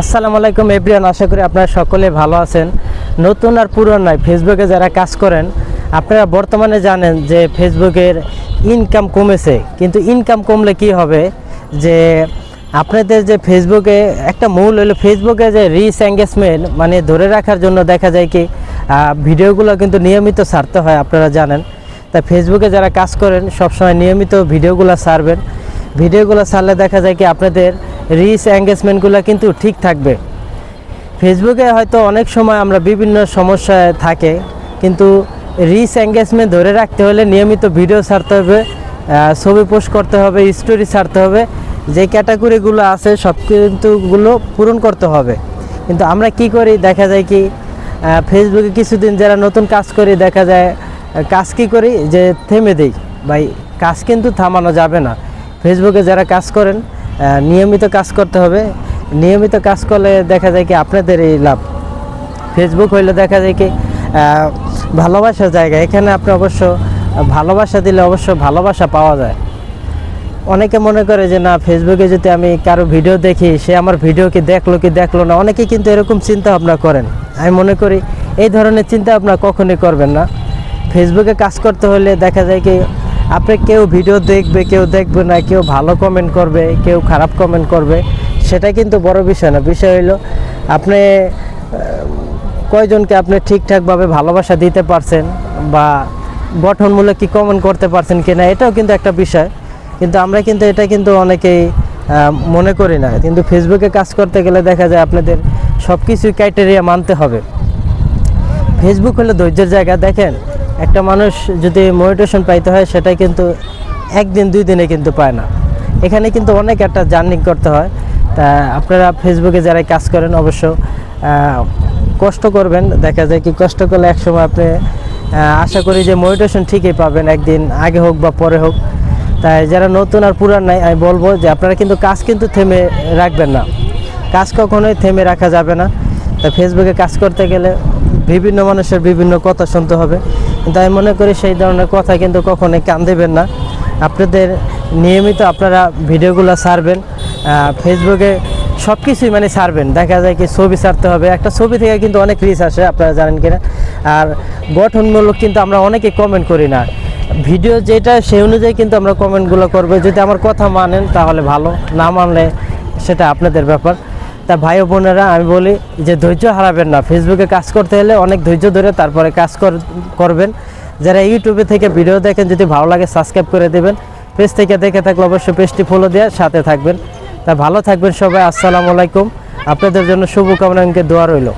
আসসালামু আলাইকুম এভরিয়ান আশা করি আপনারা সকলে ভালো আছেন। নতুন আর পুরনো নয় ফেসবুকে যারা কাজ করেন, আপনারা বর্তমানে জানেন যে ফেসবুকের ইনকাম কমেছে। কিন্তু ইনকাম কমলে কি হবে? যে আপনাদের যে ফেসবুকে একটা মূল হলো ফেসবুকে যে রিচ এঙ্গেজমেন্ট মানে ধরে রাখার জন্য দেখা যায় কি ভিডিওগুলো কিন্তু নিয়মিত ছাড়তে হয়, আপনারা জানেন। তাই ফেসবুকে যারা কাজ করেন, সবসময় নিয়মিত ভিডিওগুলো ছাড়বেন। ভিডিওগুলো ছাড়লে দেখা যায় কি, আপনাদের রিচ এঙ্গেজমেন্টগুলো কিন্তু ঠিক থাকবে। ফেসবুকে হয়তো অনেক সময় আমরা বিভিন্ন সমস্যায় থাকে, কিন্তু রিচ এঙ্গেজমেন্ট ধরে রাখতে হলে নিয়মিত ভিডিও ছাড়তে হবে ছবি পোস্ট করতে হবে স্টোরি ছাড়তে হবে, যে ক্যাটাগরিগুলো আছে সব কিন্তুগুলো পূরণ করতে হবে। কিন্তু আমরা কি করি? দেখা যায় কি ফেসবুকে কিছুদিন যারা নতুন কাজ করি, দেখা যায় কাজ কি করি? যে থেমে দেই। ভাই, কাজ কিন্তু থামানো যাবে না। ফেসবুকে যারা কাজ করেন নিয়মিত কাজ করতে হবে। নিয়মিত কাজ করলে দেখা যায় কি আপনাদের এই লাভ। ফেসবুক হইলে দেখা যায় কি ভালোবাসার জায়গা। এখানে আপনি অবশ্য ভালোবাসা দিলে অবশ্য ভালোবাসা পাওয়া যায়। অনেকে মনে করে যে, না ফেসবুকে যদি আমি কারও ভিডিও দেখি, সে আমার ভিডিও কি দেখল কি দেখল না? অনেকে কিন্তু এরকম চিন্তা ভাবনা করেন। আমি মনে করি এই ধরনের চিন্তা ভাবনা কখনই করবেন না। ফেসবুকে কাজ করতে হলে দেখা যায় কি আপনি কেউ ভিডিও দেখবে, কেউ দেখবে না, কেউ ভালো কমেন্ট করবে, কেউ খারাপ কমেন্ট করবে, সেটা কিন্তু বড় বিষয় না। বিষয় হলো আপনি কয়জনকে আপনি ঠিকঠাকভাবে ভালোবাসা দিতে পারছেন বা গঠনমূলক কি কমেন্ট করতে পারছেন কি না এটাও কিন্তু একটা বিষয়। কিন্তু আমরা কিন্তু এটা কিন্তু অনেকেই মনে করি না। কিন্তু ফেসবুকে কাজ করতে গেলে দেখা যায় আপনাদের সব কিছুই ক্রাইটেরিয়া মানতে হবে। ফেসবুক হলো ধৈর্যের জায়গা, দেখেন? একটা মানুষ যদি মোটিভেশন পাইতে হয় সেটা কিন্তু একদিন দুই দিনে কিন্তু পায় না। এখানে কিন্তু অনেক একটা জার্নি করতে হয়। তা আপনারা ফেসবুকে যারা কাজ করেন, অবশ্য কষ্ট করবেন। দেখা যায় কি, কষ্ট করলে একসময় আপনি আশা করি যে মোটিভেশন ঠিকই পাবেন, একদিন আগে হোক বা পরে হোক। তাই যারা নতুন আর পুরান নাই, আমি বলব যে আপনারা কিন্তু কাজ কিন্তু থেমে রাখবেন না। কাজ কখনোই থেমে রাখা যাবে না। তা ফেসবুকে কাজ করতে গেলে বিভিন্ন মানুষের বিভিন্ন কথা শুনতে হবে। আমি মনে করি সেই ধরনের কথা কিন্তু কখনোই কান দেবেন না। আপনাদের নিয়মিত আপনারা ভিডিওগুলো ছাড়বেন ফেসবুকে সব কিছুই মানে ছাড়বেন। দেখা যায় কি ছবি ছাড়তে হবে। একটা ছবি থেকে কিন্তু অনেক রিচ আসে, আপনারা জানেন কিনা। আর গঠনমূলক কিন্তু আমরা অনেকে কমেন্ট করি না। ভিডিও যেটা, সেই অনুযায়ী কিন্তু আমরা কমেন্টগুলো করব। যদি আমার কথা মানেন তাহলে ভালো, না মানলে সেটা আপনাদের ব্যাপার। তা ভাই বোনেরা, আমি বলি যে ধৈর্য হারাবেন না। ফেসবুকে কাজ করতে হলে অনেক ধৈর্য ধরে তারপরে কাজ কর- করবেন। যারা ইউটিউবে থেকে ভিডিও দেখেন, যদি ভালো লাগে সাবস্ক্রাইব করে দেবেন। পেজ থেকে দেখে থাকলে অবশ্যই পেজটি ফলো দেওয়ার সাথে থাকবেন। তা ভালো থাকবেন সবাই, আসসালামু আলাইকুম। আপনাদের জন্য শুভকামনা দোয়া রইল।